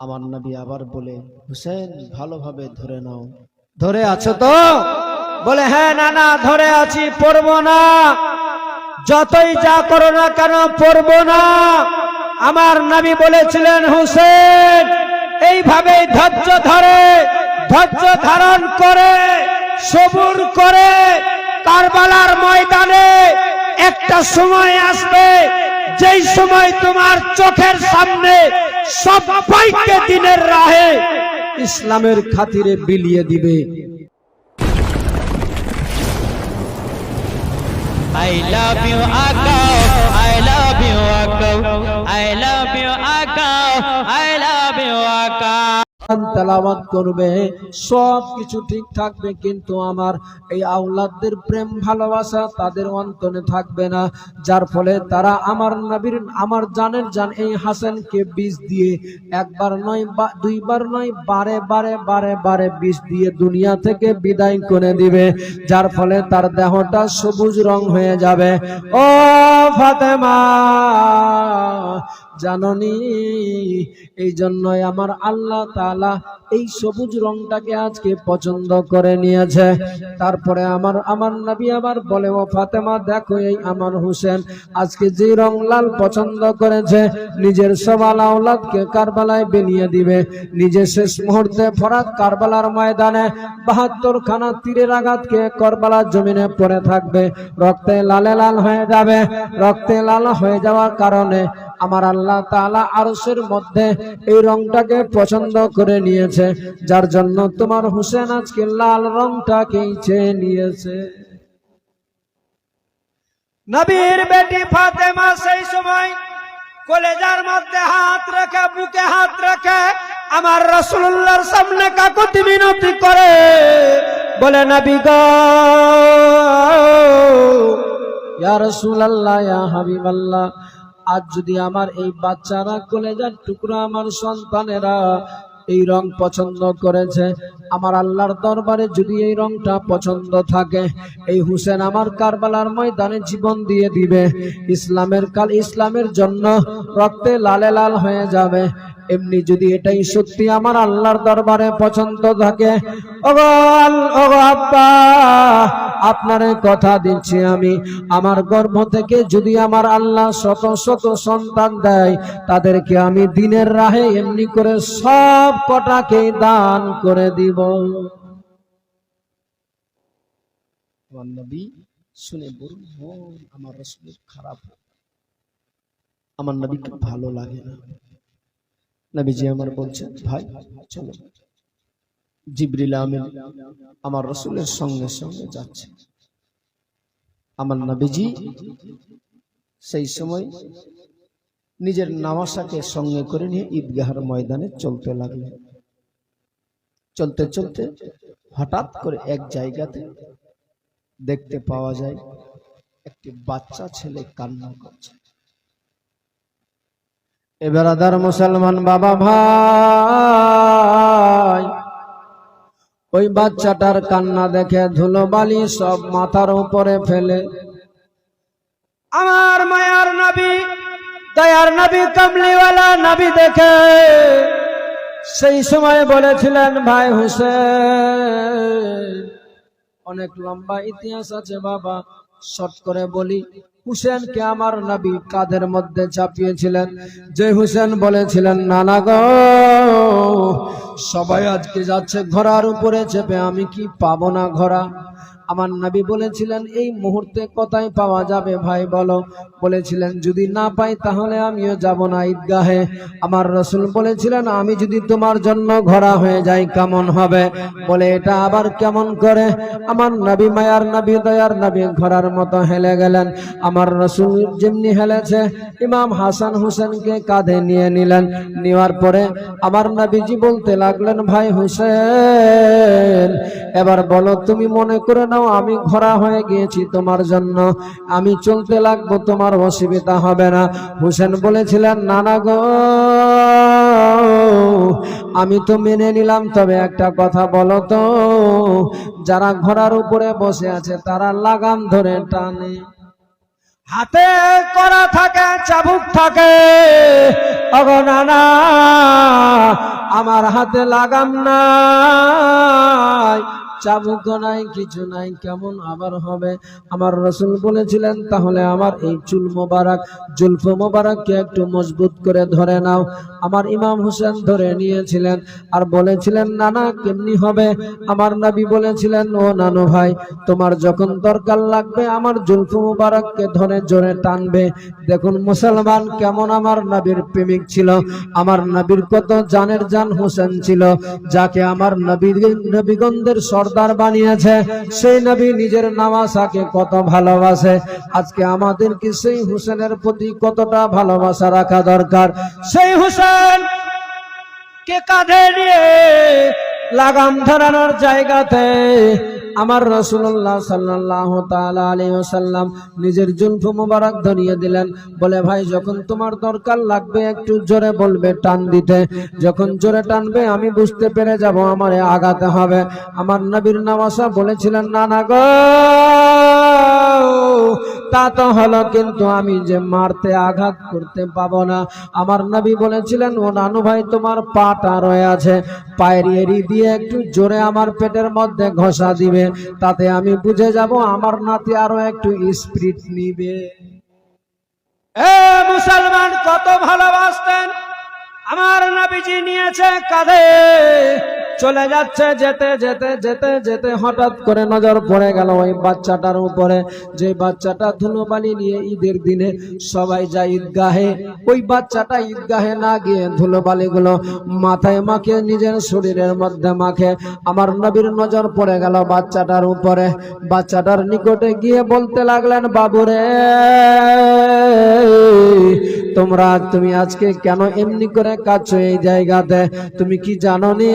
আমার নবী আবার বলে, হুসেন, ভালোভাবে ধরে নাও। ধরে আছো তো? বলে হ্যাঁ না না, ধরে আছি, পড়ব না। যতই যা করো না কেন, পড়ব না। আমার নবী বলেছিলেন, হুসেন এইভাবে ধৈর্য ধরে, ধৈর্য ধারণ করে, সবুর করে, কারবালার ময়দানে একটা সময় আসবে, যেই সময় তোমার চোখের সামনে সবাইকে দিনের রাহে ইসলামের খাতিরে বিলিয়ে দিবে I love you, Akao. I love you, Akao. I love you, Akao. I love you, Akao. কোরআন তেলাওয়াত করবে সব কিছু ঠিক থাকবে, কিন্তু আমার এই আউলাদদের প্রেম, ভালোবাসা তাদের অন্তরে থাকবে না। যার ফলে তারা আমার নবীর, আমার জানের জান এই হাসানকে বিষ দিয়ে একবার নয় বা, দুইবার নয়, বারে বারে বারে বারে বিষ দিয়ে দুনিয়া থেকে বিদায় করে দিবে। যার ফলে তার দেহটা সবুজ রং হয়ে যাবে। ও ফাতেমা জাননি। এই জন্যই আমার আল্লাহ তাআলা এই সবুজ রংটাকে আজকে পছন্দ করে নিয়েছে। তারপরে আমার আমার নবী আবার বলে, ও ফাতেমা, দেখো এই আমার হোসেন, আজকে যে রং লাল পছন্দ করেছে, নিজের সবাল আওলাদকে কারবালায় বেরিয়ে দিবে। নিজে শেষ মুহূর্তে ফরাত কারবালার ময়দানে বাহাত্তর খানা তীরের আঘাতকে করবালার জমিনে পড়ে থাকবে। রক্তে লালে লাল হয়ে যাবে। রক্তে লাল হয়ে যাওয়ার কারণে আমার আল্লাহ তাআলা আরশের মধ্যে এই রংটাকে পছন্দ করে নিয়েছে, যার জন্য তোমার হুসেন আজকে লাল রংটাকেই চেয়ে নিয়েছে। নবীর বেটি ফাতেমা সেই সময় কলেজার মধ্যে হাত রেখে, বুকে হাত রেখে আমার রসুল্লাহর সামনে কাকুতি মিনতি করে বলে, নবী গো, ইয়া রাসূলুল্লাহ, ইয়া হাবিবাল্লাহ আজ যদি আমার এই বাচ্চারা কলেজার টুকরা আমার সন্তানেরা এই রং পছন্দ করেছে। আমার আল্লাহর দরবারে যদি এই রংটা পছন্দ থাকে, এই হুসেন আমার কারবালার ময়দানে জীবন দিয়ে দিবে। ইসলামের কাল ইসলামের জন্য রক্তে লালে লাল হয়ে যাবে। এমনি যদি এটাই সত্যি আমার আল্লাহর দরবারে পছন্দ থাকে আপনার কথা দিচ্ছি আমি। আমার গর্ভ থেকে যদি আমার আল্লাহ শত শত সন্তান দেয়, তাদেরকে আমি দিনের রাহে এমনি করে সব কটাকে দান করে দিব। শুনে বলুন আমার খারাপ আমার নবীকে ভালো লাগে না। নবীজি আমার বলছেন, ভাই, চলো। জিবরিল আমিন আমার রসুলের সঙ্গে সঙ্গে যাচ্ছে। আমার নবীজি সেই সময় নিজের নামাশাকে সঙ্গে করে নিয়ে ঈদগাহের ময়দানে চলতে লাগলেন। চলতে চলতে হঠাৎ করে এক জায়গাতে দেখতে পাওয়া যায়, একটি বাচ্চা ছেলে কান্না করছে। এবার মুসলমান বাবা ভাই, ওই বাচ্চাটার কান্না দেখে ধুলোবালি সব মাথার উপরে ফেলে। আমার মায়ার নবী, দয়ার নবী, কমলিওয়ালা নবী দেখে সেই সময় বলেছিলেন, ভাই হুসেন, অনেক লম্বা ইতিহাস আছে বাবা, শর্ট করে বলি। হুসেনকে আমার নবী কাদের মধ্যে চাপিয়েছিলেন? যে হুসেন বলেছিলেন নানা গ, সবাই আজকে যাচ্ছে ঘোড়ার উপরে চেপে, আমি কি পাবো না ঘোড়া? আমার নবী বলেছিলেন, এই মুহূর্তে কোথায় পাওয়া যাবে ভাই বলো? বলেছিলেন, যদি না পাই তাহলে আমিও যাব না ঈদগাহে। আমার রসুল বলেছিলেন, আমি যদি তোমার জন্য ঘোড়া হয়ে যাই কেমন হবে? বলে, এটা আবার কেমন করে? আমার নবী মায়ার নবী, দয়ার নবী ঘোড়ার মতো হেলে গেলেন। আমার রসুল যেমনি হেলেছে, ইমাম হাসান হোসেনকে কাঁধে নিয়ে নিলেন। নেওয়ার পরে আমার নবীজি বলতে লাগলেন, ভাই হুসেন, এবার বলো, তুমি মনে করে নাও আমি ঘোড়া হয়ে গিয়েছি তোমার জন্য। আমি চলতে লাগবো, তোমার অসুবিধা হবে না। হুসেন বলেছিলেন নানা গো। আমি তো মেনে নিলাম, তবে একটা কথা বলো তো। যারা ঘোড়ার উপরে বসে আছে, তারা লাগাম ধরে টানে। হাতে করা থাকে, চাবুক থাকে। অগো নানা আমার হাতে লাগাম নাই। চাবুক নাই, কিছু নাই, কেমন আবার হবে? আমার রসুল বলেছিলেন, তাহলে আমার এই চুল মোবারক, জুলফ মোবারককে একটু মজবুত করে ধরে নাও। আমার ইমাম হোসেন ধরে নিয়েছিলেন আর বলেছিলেন, নানা, কেমনি হবে? আমার নবী বলেছিলেন, ও নানু ভাই, তোমার যখন দরকার লাগবে, আমার জুলফ মুবারককে ধরে জোরে টানবে। দেখুন মুসলমান কেমন আমার নবীর প্রেমিক ছিল। আমার নবীর কত জানের জান হোসেন ছিল, যাকে আমার নবী নবীগণদের সর্দার বানিয়েছে। সেই নবী নিজের নামাসাকে কত ভালোবাসে। আজকে আমাদের কি সেই হুসেনের প্রতি কতটা ভালোবাসা রাখা দরকার। সেই হুসেন কে কাঁধে নিয়ে লাগাম ধরানোর জায়গাতে আমার রসুল্লাহ সাল্লাহ আলী ওসাল্লাম নিজের জুনফু মুবারক ধরিয়ে দিলেন। বলে, ভাই, যখন তোমার দরকার লাগবে, একটু জোরে বলবে টান দিতে। যখন জোরে টানবে, আমি বুঝতে পেরে যাব, আমারে আগাতে হবে। আমার নবীর নামাসা বলেছিলেন, না না গো। তা তো হলো, কিন্তু আমি যে মারতে আঘাত করতে পাবো না। আমার নবী বলেছিলেন, ও নানু ভাই, তোমার পাটা রয়ে আছে। পায়ের এরি দিয়ে একটু জোরে আমার পেটের মধ্যে ঘষা দিবে। তাতে আমি বুঝে যাব, আমার নাতি আরও একটু স্পিরিট নিবে। এ মুসলমান, কত ভালোবাসতেন। আমার নবীজি নিয়েছে কাঁধে। চলে যাচ্ছে, যেতে যেতে যেতে যেতে হঠাৎ করে নজর পড়ে গেল ওই বাচ্চাটার উপরে। যে বাচ্চাটা ধুলোবালি নিয়ে ঈদের দিনে সবাই যায় ঈদগাহে, ওই বাচ্চাটা ঈদগাহে না গিয়ে ধুলোবালি গুলো মাথায় মাখে নিজের শরীরের মধ্যে মাখে। আমার নবীর নজর পড়ে গেল বাচ্চাটার উপরে। বাচ্চাটার নিকটে গিয়ে বলতে লাগলেন, বাবুরে, তোমরা, তুমি আজকে কেন এমনি করে কাঁদছো এই জায়গাতে? তুমি কি জানো নি?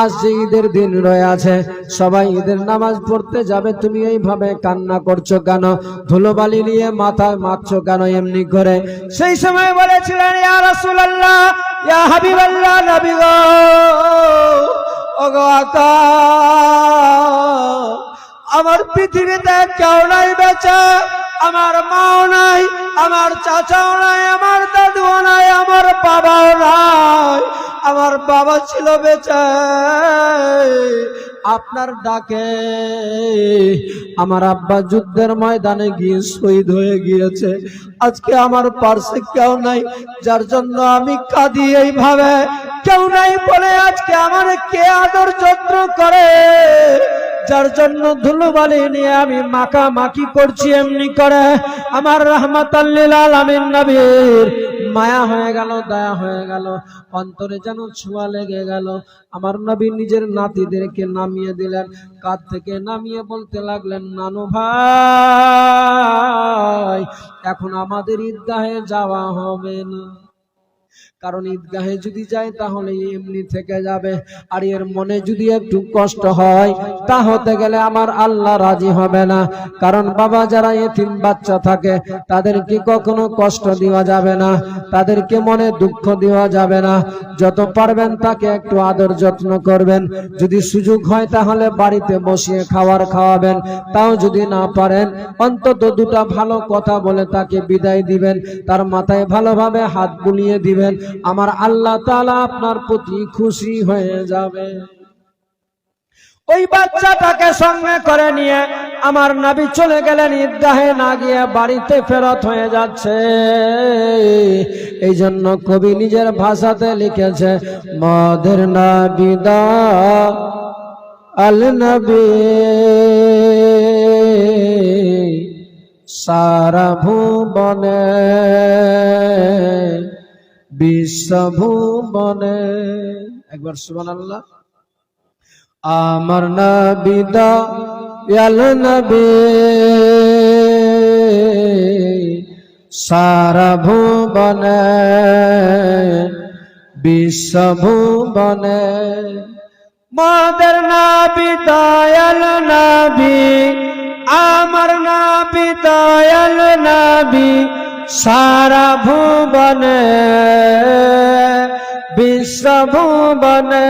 আজ যে ঈদের দিন রয়ে আছে সবাই ঈদের নামাজ পড়তে যাবে, তুমি এইভাবে কান্না করছ কেন? ধুলোবালি নিয়ে মাথায় মারছো কেন এমনি করে? সেই সময় বলেছিলেন, ইয়া আমার পৃথিবীতে কেউ নাই বেচা। আমার মাও নাই, আমার চাচাও নাই, আমার দাদুও নাই, আমার বাবাও নাই। আমার বাবা ছিল বেচা, আপনার ডাকে। আমার আব্বা যুদ্ধের ময়দানে গিয়ে শহীদ হয়ে গিয়েছে। আজকে আমার পার্শ্বে কেউ নাই, যার জন্য আমি কাঁদি এইভাবে। কেউ নাই বলে আজকে আমার কে আদর যত্ন করে? যার জন্য ধুলোবালি নিয়ে আমি মাখা মাখি করছি এমনি করে। আমার রহমত নবীর মায়া হয়ে গেল, দয়া হয়ে গেল, অন্তরে যেন ছোঁয়া লেগে গেল। আমার নবী নিজের নাতিদেরকে নামিয়ে দিলেন, কাঁধ থেকে নামিয়ে বলতে লাগলেন, নানু ভাই, এখন আমাদের ঈদগাহে যাওয়া হবে না। কারণ ঈদগাহে যদি যায় তাহলে এমনি থেকে যাবে। আর এর মনে যদি একটু কষ্ট হয় তা হতে গেলে আমার আল্লাহ রাজি হবে না। কারণ বাবা যারা এতিম বাচ্চা থাকে, তাদেরকে কখনো কষ্ট দেওয়া যাবে না, তাদেরকে মনে দুঃখ দেওয়া যাবে না। যত পারবেন তাকে একটু আদর যত্ন করবেন। যদি সুযোগ হয় তাহলে বাড়িতে বসিয়ে খাবার খাওয়াবেন। তাও যদি না পারেন, অন্তত দুটা ভালো কথা বলে তাকে বিদায় দিবেন। তার মাথায় ভালোভাবে হাত বুলিয়ে দিবেন। আমার আল্লাহ তাআলা আপনার প্রতি খুশি হয়ে যাবে। ওই বাচ্চাটাকে সঙ্গে করে নিয়ে আমার নাবি চলে গেলেন ঈদগাহে, না গিয়ে বাড়িতে ফেরত হয়ে যাচ্ছে। এই জন্য কবি নিজের ভাষাতে লিখেছে, মদের নাবিদা আল নবী সারা ভুবনে। বিশ্বভুবনে একবার সুবান আল্লাহ আমার নবিদা ইয়াল নবী। সারা ভুবনে বিশ্বভুবনে মাদের নাবি দয়াল নাবি, আমার নাবি দয়াল নাবি। সারা ভুবনে বিশ্বভুবনে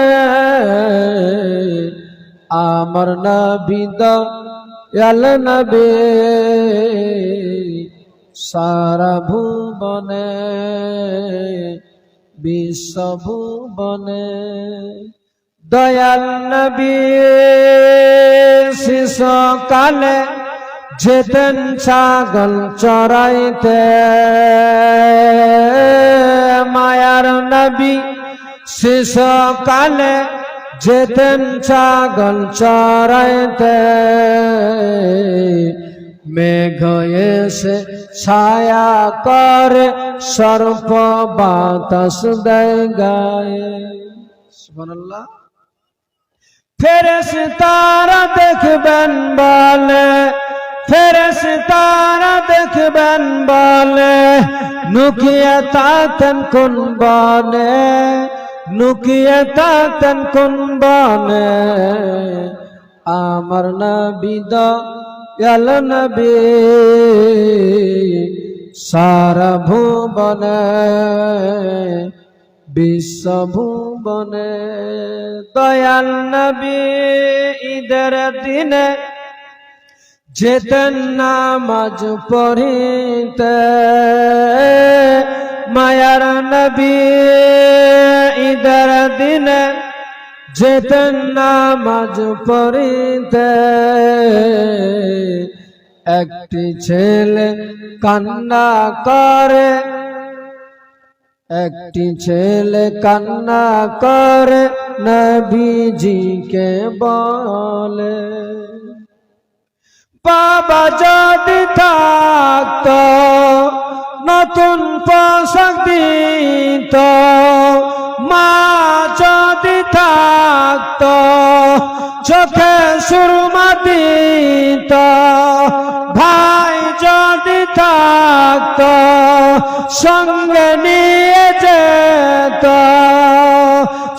আমার নবী দয়াল নবী। সারা ভুবনে বিশ্বভুবনে দয়াল নবী শিশকালে যেতেন ছাগল চড়াইতে, মায়ার নবী শিশকালে যেতেন ছাগল চড়াইতে, মেঘ এসে ছায়া করে, সর্প বাতাস দেয় গায়ে। সুবহানাল্লাহ। ফেরেস তারা দেখবেন বলে ফেরেস তারা দেখবেন বলে, নুকিয়ে তাতেন কোন বনে? নুকিয়ে তাতেন কোন বনে? আমার নবী দয়াল নবী, সারা ভুবনে বিশ্বভুবনে দয়াল নবী ঈদের দিনে যেতেন নামাজ পড়িতে, মায়ার নবী ঈদের দিনে যেতেন নামাজ পড়িতে। একটি ছেলে কান্না করে, একটি ছেলে কান্না করে, নবীজিকে বলে বাবা যদি থাকত, নতুন পোশাক দিত, মা যদি থাকত, চোখে সুরমা দিত, ভাই যদি থাকত, সঙ্গে নিয়ে যেত,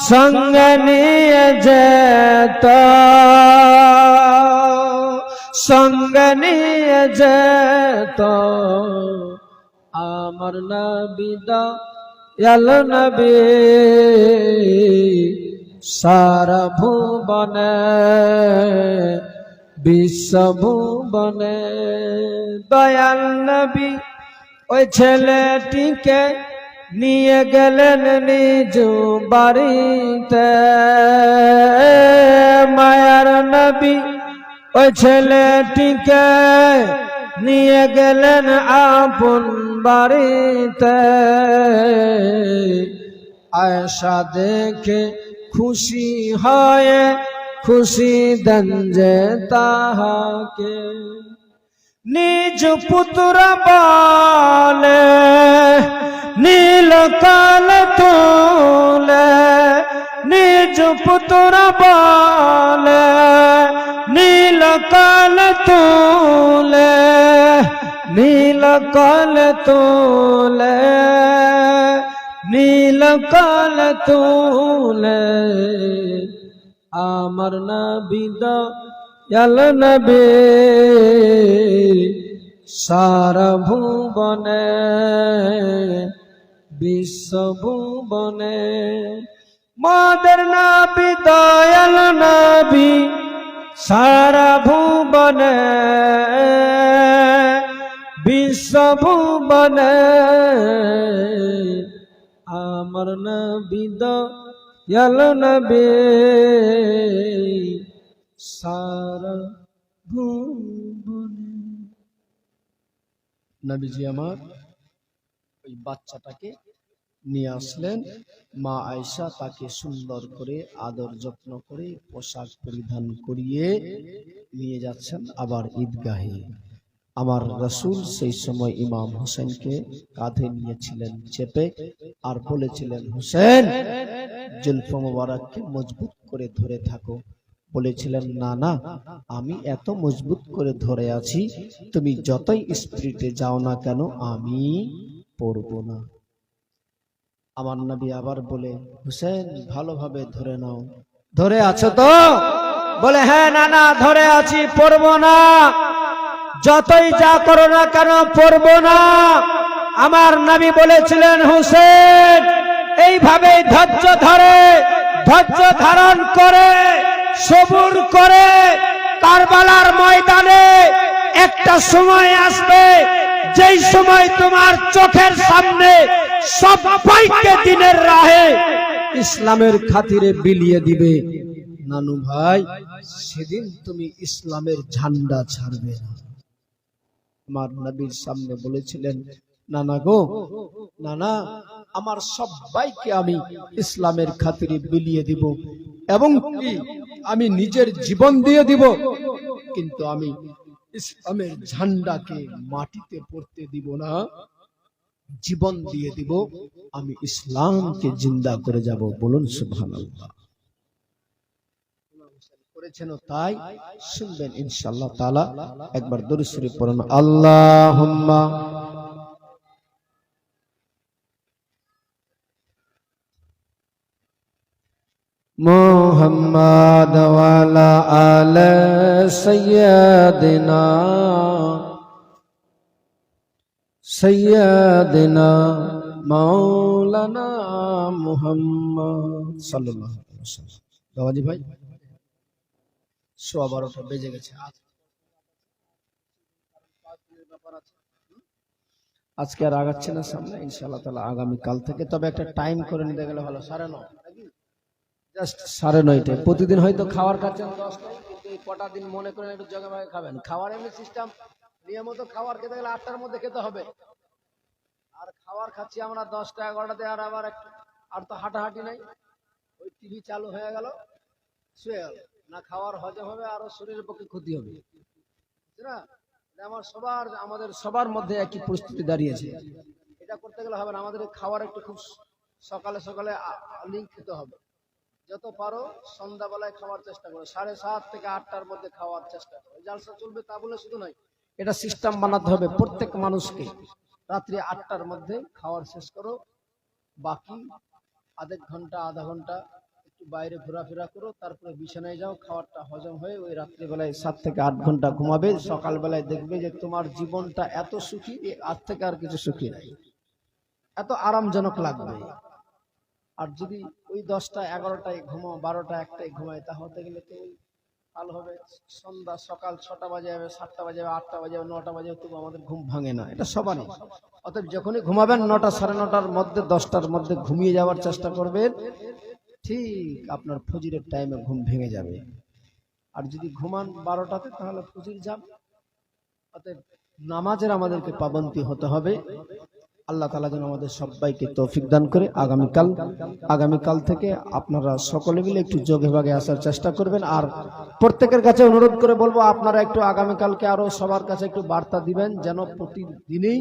সঙ্গে নিয়ে যেত। সঙ্গে নিয়ে যেত। আমার নবিদা নবী সারা ভুবনে বিশ্বভুবনে দয়াল নবী ওই ছেলেটিকে নিয়ে গেলেন নিজ বাড়িতে। মায়ার নবী ওই ছেলেটিকে নিয়ে গেলেন আপন বাড়িতে। আয়সা দেখে খুশি হয়ে, খুশি দেন যে তাহাকে। নিজ পুত্র বলে, নীল কাল তুলে, নিজ পুত্র বলে কাল তুলে, নীল কাল তুলে, নীল কাল তুলে। আমার নবিদ এল নবে, সারা ভুবনে বিশ্বভুবনে মাদের নাবি দয়াল নবী সারা ভুবনে বিশ্বভুবনে আমার নবী দয়াল সারা ভুবনে। নবীজি আমার ওই বাচ্চাটাকে নিয়ে আসলেন। মা আয়সা তাকে সুন্দর করে আদর যত্ন করে পোশাক পরিধান করিয়ে নিয়ে যাচ্ছেন আবার ঈদগাহে। আমার রসুল সেই সময় ইমাম হোসেনকে কাঁধে নিয়েছিলেন চেপে আর বলেছিলেন, হোসেন, জুলফ মোবারককে মজবুত করে ধরে থাকো। বলেছিলেন, না না, আমি এত মজবুত করে ধরে আছি, তুমি যতই স্পিরিটে যাও না কেন আমি পড়ব না। আমার নবী আবার বলে, হুসেন, ভালোভাবে ধরে নাও। ধরে আছো তো? বলে হ্যাঁ না না, ধরে আছি, পড়ব না। যতই যা করো না কেন, পড়ব না। আমার নবী বলেছিলেন, হুসেন এইভাবে ধৈর্য ধরে, ধৈর্য ধারণ করে, সবুর করে, কারবালার ময়দানে একটা সময় আসবে, যেই সময় তোমার চোখের সামনে সবাইকে দিনের রাহে ইসলামের খাতিরে বিলিয়ে দিবে। নানু ভাই, সেদিন তুমি ইসলামের ঝান্ডা ছাড়বে আমার নবীর সামনে বলেছিলেন, নানা গো, নানা, আমার সবাইকে আমি ইসলামের খাতিরে বিলিয়ে দিব এবং আমি নিজের জীবন দিয়ে দিব। কিন্তু আমি ইসলামের ঝান্ডাকে মাটিতে পড়তে দিব না। জীবন দিয়ে দিব, আমি ইসলামকে জিন্দা করে যাব বলুন করেছেন তাই, শুনবেন একবার মোহাম্মদ ওয়ালা সৈয়াদিনা মাওলানা মুহাম্মদ সাল্লাল্লাহু আলাইহি ওয়াসাল্লাম। বাবাজি ভাই, সোয়া বারোটা বেজে গেছে। আজকে আর আগাচ্ছে না সামনে, ইনশাআল্লাহ তাআলা আগামী কাল থেকে। তবে একটা টাইম করে নিতে গেলে ভালো, সাড়ে নয়। জাস্ট সাড়ে নয়টায়। প্রতিদিন হয়তো খাওয়ার কাছে দশটায় কটা দিন মনে করেন একটু জগে ভাগে খাবেন। খাওয়ার এমনি সিস্টেম নিয়মিত খাবার খেতে গেলে আটটার মধ্যে খেতে হবে। আর খাবার খাচ্ছি আমরা দশটা, এগারোটাতে, আর আবার আর তো হাঁটাহাঁটি নাই। ওই টিভি চালু হয়ে গেল, শুয়ে গেল। না খাওয়ার হজম হবে, আরও শরীরের পক্ষে ক্ষতি হবে। না? আমার সবার, আমাদের সবার মধ্যে একই পরিস্থিতি দাঁড়িয়েছে। এটা করতে গেলে হবে না, আমাদের খাওয়ার একটু খুব সকালে সকালে লিঙ্ক খেতে হবে। যত পারো সন্ধ্যাবেলায় খাওয়ার চেষ্টা করো। সাড়ে সাত থেকে আটটার মধ্যে খাওয়ার চেষ্টা করো। জালসা চলবে তা বলে শুধু নয় এটা সিস্টেম বানাতে হবে প্রত্যেক মানুষকে। রাত্রি আটটার মধ্যে খাওয়ার শেষ করো। বাকি আধেক ঘণ্টা, আধা ঘণ্টা একটু বাইরে ঘোরাফেরা করো, তারপরে বিছানায় যাও, খাবারটা হজম হয়ে ওই রাত্রিবেলায় সাত থেকে আট ঘণ্টা ঘুমাবে। সকালবেলায় দেখবে যে তোমার জীবনটা এত সুখী আজ থেকে আর কিছু সুখী নাই। এত আরামজনক লাগবে। আর যদি ওই দশটা এগারোটায় ঘুমাও বারোটা একটায় ঘুমাই তাহলে গেলে তো ওই কাল হবে সন্ধ্যা, সকাল ছটা বাজে যাবে, সাতটা বাজে যাবে, আটটা বাজে যাবে, নটা বাজে, তবু আমাদের ঘুম ভাঙে না। এটা সবারই। অতএব যখনই ঘুমাবেন নটা সাড়ে নটার মধ্যে, দশটার মধ্যে ঘুমিয়ে যাওয়ার চেষ্টা করবেন। ঠিক আপনার ফজিরের টাইমে ঘুম ভেঙে যাবে। আর যদি ঘুমান বারোটাতে, তাহলে ফজির যাব অতএব নামাজের আমাদেরকে পাবন্তি হতে হবে। আল্লাহ তালা যেন আমাদের সবাইকে তৌফিক দান করে আগামীকাল আগামীকাল থেকে আপনারা সকলে মিলে একটু যোগে ভাগে আসার চেষ্টা করবেন। আর প্রত্যেকের কাছে অনুরোধ করে বলব, আপনারা একটু আগামীকালকে আরও সবার কাছে একটু বার্তা দিবেন, যেন প্রতিদিনই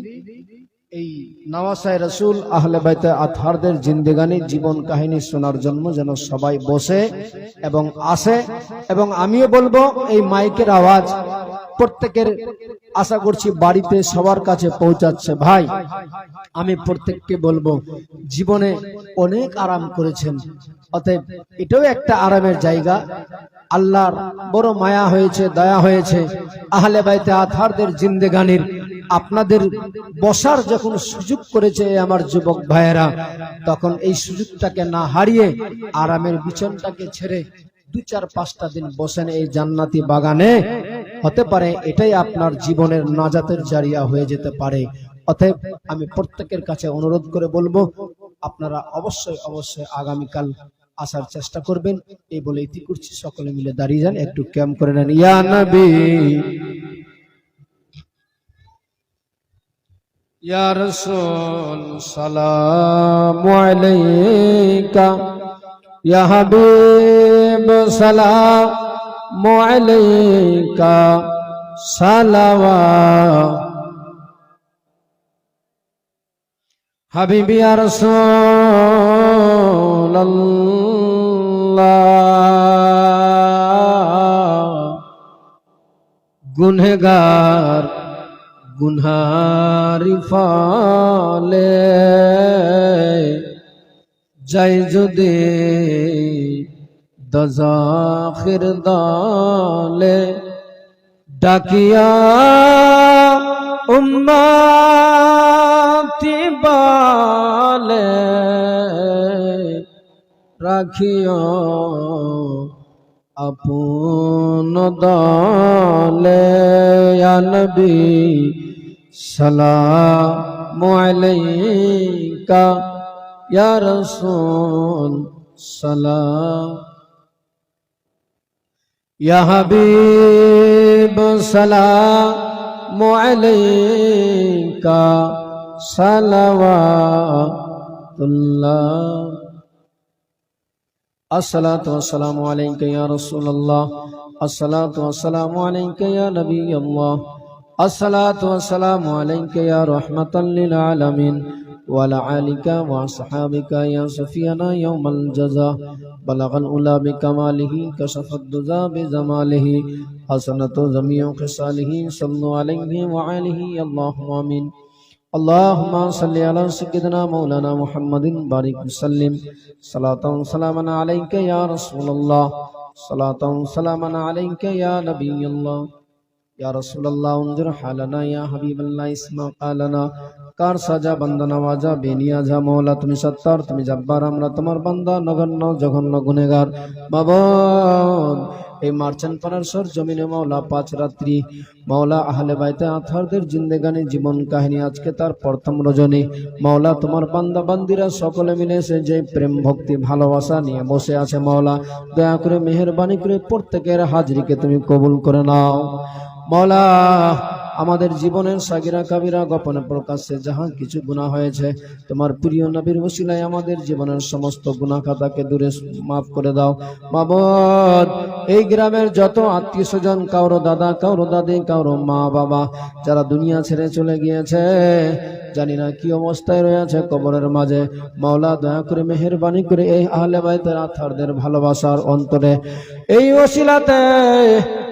এই নওয়াসায় রসুল আহলে বাইতে আথারদের জিন্দেগানি, জীবন কাহিনী শোনার জন্য যেন সবাই বসে এবং আসে। এবং আমিও বলব, এই মাইকের আওয়াজ প্রত্যেকের আশা করছি বাড়িতে সবার কাছে পৌঁছাচ্ছে। ভাই, আমি প্রত্যেককে বলব, জীবনে অনেক আরাম করেছেন। অতএব এটাও একটা আরামের জায়গা। আল্লাহর বড় মায়া হয়েছে, দয়া হয়েছে। আহলে বাইতে আথারদের জিন্দেগানির আপনাদের বসার যখন সুযোগ করেছে আমার যুবক ভাইয়েরা, তখন এই সুযোগটাকে না হারিয়ে আরামের বিছনটাকে ছেড়ে দু চার পাঁচটা দিন বসেন এই জান্নাতি বাগানে। হতে পারে এটাই আপনার জীবনের নাজাতের জারিয়া হয়ে যেতে পারে। অতএব আমি প্রত্যেকের কাছে অনুরোধ করে বলব, আপনারা অবশ্যই অবশ্যই আগামীকাল আসার চেষ্টা করবেন। এই বলে ইতি করছি। সকলে মিলে দাঁড়িয়ে যান, একটু ক্যাম্প করে নেন। ইয়া নবী! ইয়া রাসূল, সালামু আলাইকা। ইয়া হাবিব, সালামু। আলাইকা সালাওয়া। হাবিবি রাসূলুল্লাহ। গুনহগার গুনহারি ফলে। যাই যদি দজাখির দলে ডাকিয়া উম্মাতি বালে রাখিও আপন দলে। আলবি সালাম আলাইকা। ইয়া রাসূল সালাম يا حبيب سلام عليك صلوات الله. الصلاة والسلام عليك يا رسول الله. الصلاة والسلام عليك يا نبي الله. الصلاة والسلام عليك يا رحمة للعالمين. وعلى آلك وأصحابك يا سفينا يوم الجزاء بلغ الأولى بكماله كشف الدجى بجماله حسنة جميع خصاله صلوا عليه وعليه اللهم آمين. اللهم صل على سيدنا مولانا محمد بارك وسلم. صلاة وسلاما عليك يا رسول الله. صلاة وسلاما عليك يا نبي الله. يا رسول الله انظر حالنا يا حبيب الله اسمع قالنا কার সাজা বান্দা নওয়াজা বেনিয়াজা মৌলা তুমি সত্তর, তুমি জব্বার, আমরা তোমার বান্দা, নগণ্য, জঘন্য গুনেগার বাবন, এই মার্চেন্ট পাড়ার সর জমিনে মাওলা পাঁচ রাত্রি। মাওলা আহলে বাইতে আথারদের জিন্দেগানি জীবন কাহিনী আজকে তার প্রথম রজনী। মাওলা তোমার বান্দা, বান্দিরা সকলে মিলে এসে যে প্রেম, ভক্তি, ভালোবাসা নিয়ে বসে আছে মাওলা। দয়া করে মেহরবানি করে প্রত্যেকের হাজরিকে তুমি কবুল করে নাও। মাওলা আমাদের জীবনের সাগিরা কাবিরা গোপনে প্রকাশ্যে যাহা কিছু গুণা হয়েছে, তোমার প্রিয় নবীর ওসিলায় আমাদের জীবনের সমস্ত গুণা খাতাকে দূরে মাফ করে দাও। বাবদ এই গ্রামের যত আত্মীয় স্বজন কারও দাদা, কারও দাদি, কারও মা বাবা যারা দুনিয়া ছেড়ে চলে গিয়েছে জানি না কি অবস্থায় রয়েছে কবরের মাঝে। মাওলা দয়া করে মেহরবানি করে এই আহলে বাইতের আথারদের ভালোবাসার অন্তরে। এই ওসিলাতে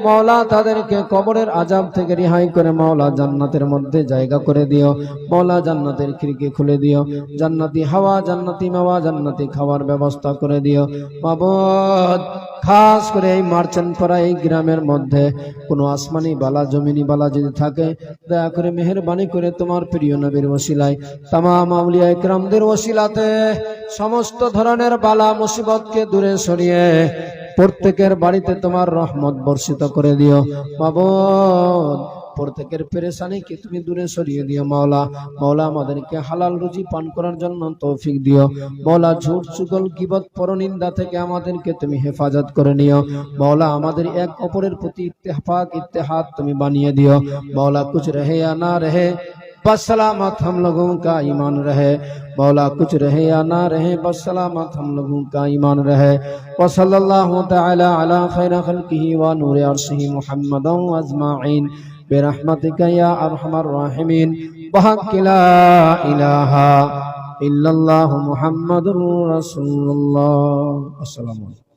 মাওলা তাদেরকে কবরের আজাব থেকে রেহাই করে মাওলা জান্নাতের মধ্যে জায়গা করে দিও। মাওলা জান্নাতের খিড়কি খুলে দিও। জান্নাতি হাওয়া, জান্নাতি মাওয়া, জান্নাতি খাওয়ার ব্যবস্থা করে দিও। মাবদ খাস করে এই মার্চেন্ট পাড়া এই গ্রামের মধ্যে কোনো আসমানি বালা, জমিনি বালা যদি থাকে, দয়া করে মেহরবানি করে তোমার প্রিয় নবীর ওসিলায়, তামাম আউলিয়া একরামদের ওসিলাতে সমস্ত ধরনের বালা মুসিবতকে দূরে সরিয়ে প্রত্যেকের বাড়িতে তোমার রহমত বর্ষিত করে দিও। মাবদ প্রত্যেকের পেরেশানিকে তুমি দূরে সরিয়ে দিও মাওলা মাওলা আমাদেরকে হালাল রুজি পান করার জন্য তৌফিক দিও মাওলা ঝুট চুগল গিবত পরনিন্দা থেকে আমাদেরকে তুমি হেফাজত করে নিও মাওলা আমাদের এক অপরের প্রতি ইত্তেফাক ইত্তেহাদ তুমি বানিয়ে দিও মাওলা কুছ রহে या ना रहे बस सलामत हम लोगों का ईमान रहे मौला कुछ रहे या ना रहे बस सलामत हम लोगों का ईमान रहे व सल्लल्लाहु तआला अला खैर खल्किही व नूर अर्शिही मुहम्मदन अजमाइन برحمتك يا ارحم الراحمين بحق لا اله الا الله محمد رسول الله السلام عليكم